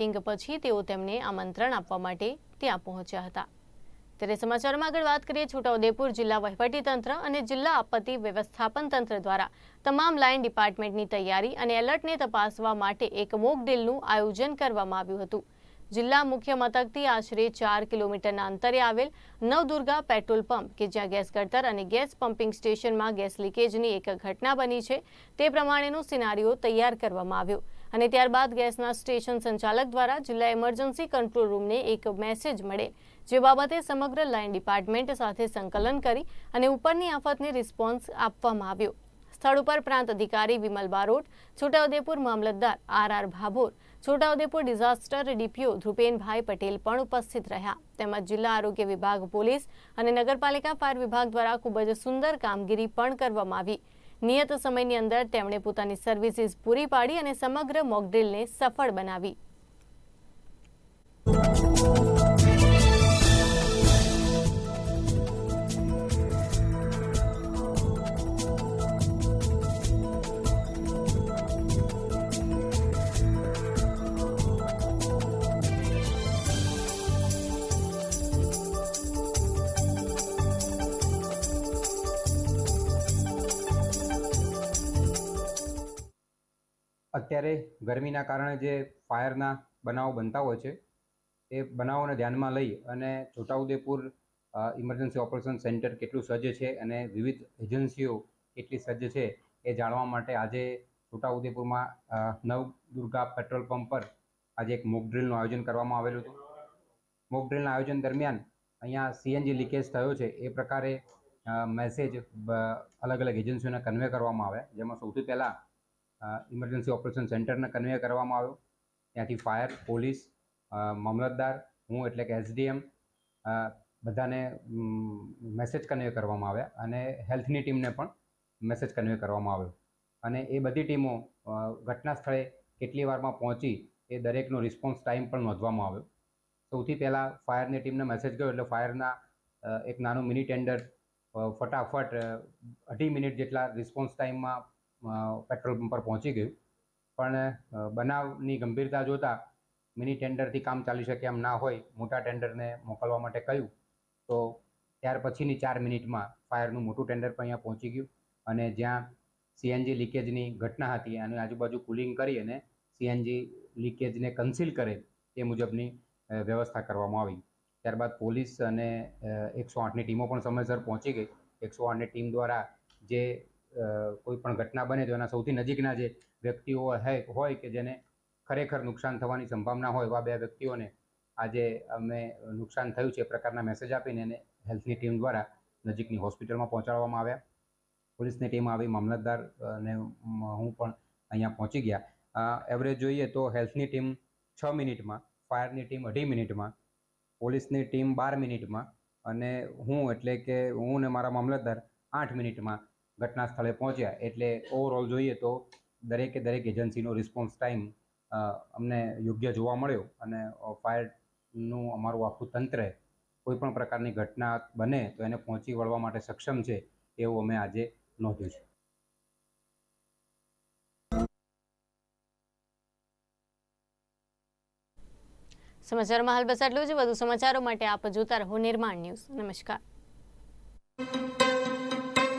Meeting પછી તેઓ તેમને આમંત્રણ આપવા માટે ત્યાં પહોંચ્યા હતા. ત્યારે સમાચારમાં આગળ વાત કરીએ, છોટાઉદેપુર જિલ્લા વહીવટીતંત્ર અને જિલ્લા આપત્તિ વ્યવસ્થાપન તંત્ર દ્વારા તમામ લાઇન ડિપાર્ટમેન્ટની તૈયારી અને એલર્ટને તપાસવા માટે એક મોક ડ્રીલનું આયોજન કરવામાં આવ્યું હતું. જિલ્લા મુખ્ય મથકથી આશરે ચાર કિલોમીટરના અંતરે આવેલ નવદુર્ગા પેટ્રોલ પંપ કે જ્યાં ગેસ ગળતર અને ગેસ પમ્પિંગ સ્ટેશનમાં ગેસ લીકેજની એક ઘટના બની છે, તે પ્રમાણેનો સિનારીઓ તૈયાર કરવામાં આવ્યો. અને ત્યારબાદ ગેસના સ્ટેશન સંચાલક દ્વારા જિલ્લા ઇમરજન્સી કંટ્રોલ રૂમને એક મેસેજ મળે, જે બાબતે સમગ્ર લાઇન ડિપાર્ટમેન્ટ સાથે સંકલન કરી અને ઉપરની આફતને રિસ્પોન્સ આપવામાં આવ્યો. સ્થળ ઉપર પ્રાંત અધિકારી વિમલ બારોટ, છોટાઉદેપુર મામલતદાર R R Bhabhor, Chhotaudepur disaster DPO ધ્રુપેનભાઈ Patel પણ ઉપસ્થિત રહ્યા. તેમજ જિલ્લા આરોગ્ય વિભાગ પોલીસ અને નગરપાલિકા ફાયર વિભાગ દ્વારા ખૂબ જ સુંદર કામગીરી પણ કરવામાં આવી. નિયત સમયની અંદર તેમણે પોતાની સર્વિસીસ પૂરી પાડી અને સમગ્ર મોકડ્રીલને સફળ બનાવી. અત્યારે ગરમીના કારણે જે ફાયરના બનાવો બનતા હોય છે, એ બનાવોને ધ્યાનમાં લઈ અને છોટાઉદેપુર ઇમરજન્સી ઓપરેશન સેન્ટર કેટલું સજ્જ છે અને વિવિધ એજન્સીઓ કેટલી સજ્જ છે એ જાણવા માટે આજે છોટાઉદેપુરમાં નવ નવદુર્ગા પેટ્રોલ પંપ પર આજે એક મોક ડ્રિલનું આયોજન કરવામાં આવેલું હતું. મોક ડ્રિલના આયોજન દરમિયાન અહીંયા સીએનજી લીકેજ થયો છે, એ પ્રકારે મેસેજ અલગ અલગ એજન્સીઓને કન્વે કરવામાં આવે જેમાં સૌથી પહેલાં ઇમરજન્સી ઓપરેશન સેન્ટરને કન્વે કરવામાં આવ્યો. ત્યાંથી ફાયર પોલીસ મામલતદાર, હું એટલે કે એસડીએમ બધાને મેસેજ કન્વે કરવામાં આવ્યા અને હેલ્થની ટીમને પણ મેસેજ કન્વે કરવામાં આવ્યો. અને એ બધી ટીમો ઘટના સ્થળે કેટલી વારમાં પહોંચી એ દરેકનો રિસ્પોન્સ ટાઈમ પણ નોંધવામાં આવ્યો. સૌથી પહેલાં ફાયરની ટીમને મેસેજ ગયો એટલે ફાયરના એક નાનું મિની ટેન્ડર ફટાફટ, અઢી મિનિટ જેટલા રિસ્પોન્સ ટાઈમમાં પેટ્રોલ પંપ પર પહોંચી ગયું. પણ બનાવની ગંભીરતા જોતાં મિની ટેન્ડરથી કામ ચાલી શકે એમ ના હોય, મોટા ટેન્ડરને મોકલવા માટે કહ્યું. તો ત્યાર પછીની ચાર મિનિટમાં ફાયરનું મોટું ટેન્ડર પણ અહીંયા પહોંચી ગયું અને જ્યાં સીએનજી લીકેજની ઘટના હતી અને આજુબાજુ કુલિંગ કરી અને સીએનજી લીકેજને કન્સીલ કરે એ મુજબની વ્યવસ્થા કરવામાં આવી. ત્યારબાદ પોલીસ અને એકસો આઠની ટીમો પણ સમયસર પહોંચી ગઈ. એકસો આઠની ટીમ દ્વારા જે કોઈ પણ ઘટના બને તો એના સૌથી નજીકના જે વ્યક્તિઓ હોય કે જેને ખરેખર નુકસાન થવાની સંભાવના હોય, એવા બે વ્યક્તિઓને આજે અમે નુકસાન થયું છે એ પ્રકારના મેસેજ આપીને એને હેલ્થની ટીમ દ્વારા નજીકની હોસ્પિટલમાં પહોંચાડવામાં આવ્યા. પોલીસની ટીમ આવી, મામલતદાર અને હું પણ અહીંયા પહોંચી ગયા. એવરેજ જોઈએ તો હેલ્થની ટીમ છ મિનિટમાં ફાયરની ટીમ અઢી મિનિટમાં, પોલીસની ટીમ બાર મિનિટમાં અને હું એટલે કે હું ને મારા મામલતદાર આઠ મિનિટમાં ઘટના સ્થળે પહોંચ્યા. એટલે ઓવરઓલ જોઈએ તો દરેકે દરેક એજન્સીનો રિસ્પોન્સ ટાઈમ અમને યોગ્ય જોવા મળ્યો. અને ફાયરનું અમારું આખું તંત્ર કોઈ પણ પ્રકારની ઘટના બને તો એને પહોંચી વળવા માટે સક્ષમ છે એવું અમે આજે નોંધ્યું છે. સમાચારમાં હાલ બસ આટલું જ. વધુ સમાચારો માટે આપ જોતા રહો નિર્માણ ન્યૂઝ. નમસ્કાર.